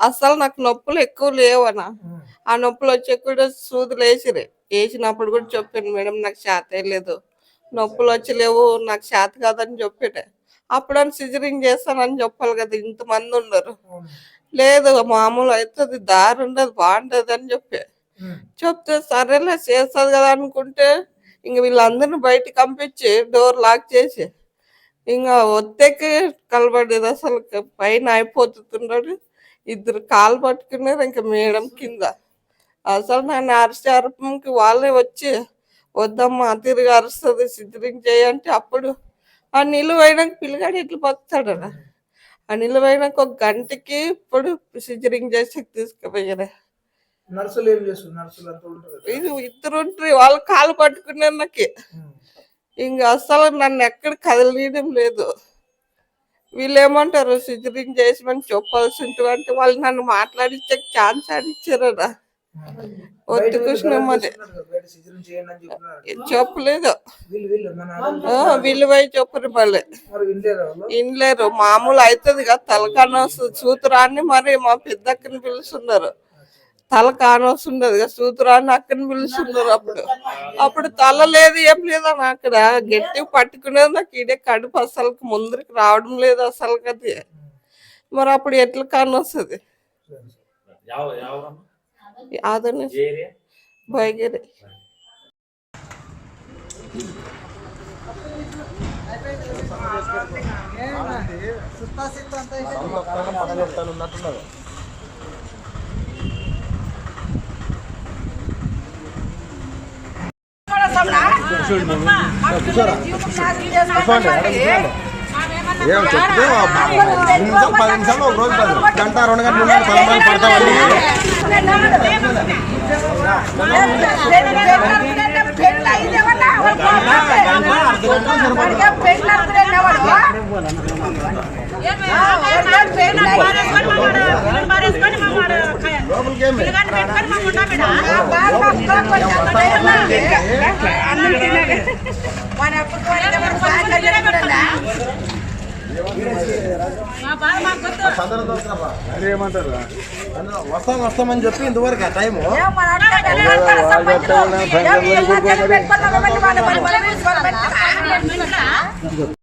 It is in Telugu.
అసలు నాకు నొప్పులు ఎక్కువ లేవనా. ఆ నొప్పులు వచ్చే కూడా సూదులు వేసిరే వేసినప్పుడు కూడా చెప్పాను మేడం నాకు శాతే లేదు. నొప్పులు వచ్చి లేవు నాకు శాత కాదని చెప్పిటే అప్పుడు అని సిజరింగ్ చేస్తానని చెప్పాలి కదా ఇంతమంది ఉన్నారు. లేదు మామూలు అవుతుంది దారి ఉండదు బాగుంటుంది అని చెప్పి. చెప్తే సరేలే చేస్తుంది కదా అనుకుంటే ఇంక వీళ్ళందరిని బయటికి పంపించి డోర్ లాక్ చేసి ఇంకా ఒత్తెక్కి కలబడేది అసలు పైన అయిపోతున్నాడు ఇద్దరు కాలు పట్టుకున్నారు ఇంకా మేడం కింద. అసలు నన్ను అరిచి అరపంకి వాళ్ళే వచ్చి వద్దమ్మా తిరిగి అరుస్తుంది సిద్ధరింగ్ చేయంటే అప్పుడు ఆ నిలువైనాక పిల్లగాడు ఇట్లా బతాడు ఆ నిలువైనాక ఒక గంటకి ఇప్పుడు సిజరింగ్ చేసి తీసుకుపోయారు. నర్సులు ఏం చేస్తారు ఇద్దరు ఉంటారు వాళ్ళు కాలు పట్టుకున్నారు నాకు. ఇంకా అసలు నన్ను ఎక్కడ కదలనీయడం లేదు. వీళ్ళు ఏమంటారు సిజరింగ్ చేసిమని చెప్పాల్సి ఉంటుంది అంటే వాళ్ళు నన్ను మాట్లాడించే ఛాన్స్ అడిచారా ఒత్తి చెప్తున్నారు చెప్పలేదు. వీళ్ళు పోయి చెప్పరు మళ్ళీ. వినలేరు. ఇన్లేరు మామూలు అవుతుంది కదా తలకాన వస్తుంది సూత్రాన్ని మరి మా పెద్దక్కని పిలుస్తున్నారు. తల కానొస్తుండదు కదా సూతురాన్ని అక్కడ పిలుస్తున్నారు అప్పుడు. అప్పుడు తల లేదు ఏం లేదు అని అక్కడ గట్టి పట్టుకునేది నాకు ఇదే కడుపు అసలు ముందరికి రావడం లేదు అసలు అది. మరి అప్పుడు ఎట్లా కానొస్తుంది? అదని బయగిరి. సుత్తా సిత్తా అంతా ఏం? చెప్తే నిమిషాలు పది నిమిషాలు ఒక రోజు పది గంట రెండు గంటలు ఉండాలి పడతామని లోపలికి ఏమి? చంద్రతో ఏమంటారు వస్తాం వస్తామని చెప్పి ఇంతవరకు ఆ టైము